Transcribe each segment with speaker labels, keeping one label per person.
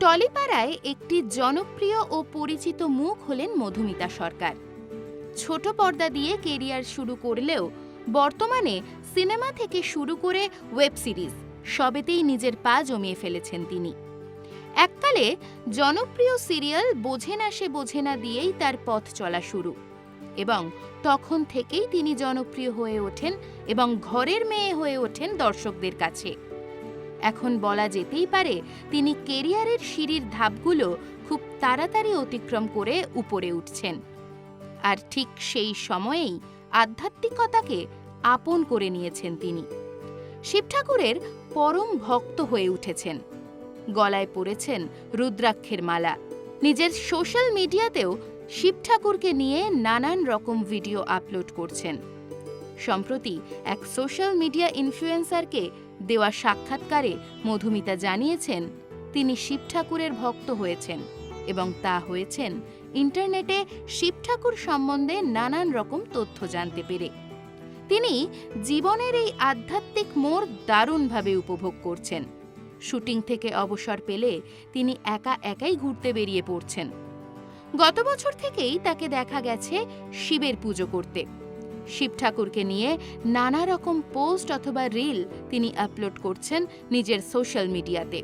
Speaker 1: টলিপাড়ায় একটি জনপ্রিয় ও পরিচিত মুখ হলেন মধুমিতা সরকার। ছোট পর্দা দিয়ে কেরিয়ার শুরু করলেও বর্তমানে সিনেমা থেকে শুরু করে ওয়েব সিরিজ সবেতেই নিজের পা জমিয়ে ফেলেছেন তিনি। এককালে জনপ্রিয় সিরিয়াল বোঝে না সে বোঝে না দিয়েই তার পথ চলা শুরু এবং তখন থেকেই তিনি জনপ্রিয় হয়ে ওঠেন এবং ঘরের মেয়ে হয়ে ওঠেন দর্শকদের কাছে। এখন বলা যেতেই পারে তিনি কেরিয়ারের সিঁড়ির ধাপগুলো খুব তাড়াতাড়ি অতিক্রম করে উপরে উঠছেন। আর ঠিক সেই সময়েই আধ্যাত্মিকতাকে আপন করে নিয়েছেন তিনি। শিব ঠাকুরের পরম ভক্ত হয়ে উঠেছেন। গলায় পরেছেন রুদ্রাক্ষের মালা। নিজের সোশ্যাল মিডিয়াতেও শিব ঠাকুরকে নিয়ে নানান রকম ভিডিও আপলোড করছেন। সম্প্রতি এক সোশ্যাল মিডিয়া ইনফ্লুয়েন্সারকে দেওয়া সাক্ষাৎকারে মধুমিতা জানিয়েছেন, তিনি শিব ঠাকুরের ভক্ত হয়েছেন এবং তা হয়েছেন ইন্টারনেটে শিব ঠাকুর সম্বন্ধে নানান রকম তথ্য জানতে পেরে। তিনি জীবনের এই আধ্যাত্মিক মোড় দারুণভাবে উপভোগ করছেন। শুটিং থেকে অবসর পেলে তিনি একা একাই ঘুরতে বেরিয়ে পড়ছেন। গত বছর থেকেই তাকে দেখা গেছে শিবের পুজো করতে। শিব ঠাকুরকে নিয়ে নানা রকম পোস্ট অথবা রিল তিনি আপলোড করছেন নিজের সোশ্যাল মিডিয়াতে।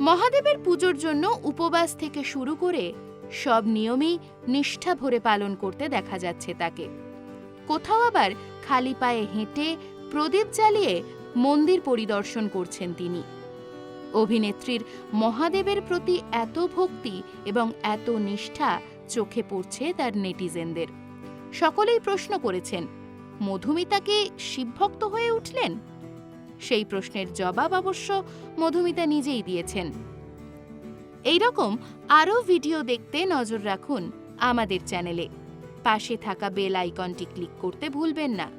Speaker 1: মহাদেবের পুজোর জন্য উপবাস থেকে শুরু করে সব নিয়মই নিষ্ঠা ভরে পালন করতে দেখা যাচ্ছে তাকে। কোথাও আবার খালি পায়ে হেঁটে প্রদীপ জ্বালিয়ে মন্দির পরিদর্শন করছেন তিনি। অভিনেত্রীর মহাদেবের প্রতি এত ভক্তি এবং এত নিষ্ঠা চোখে পড়ছে তার নেটিজেনদের। সকলেই প্রশ্ন করেছেন, মধুমিতাকে শিবভক্ত হয়ে উঠলেন? সেই প্রশ্নের জবাব অবশ্য মধুমিতা নিজেই দিয়েছেন। এই রকম আরও ভিডিও দেখতে নজর রাখুন আমাদের চ্যানেলে। পাশে থাকা বেল আইকনটি ক্লিক করতে ভুলবেন না।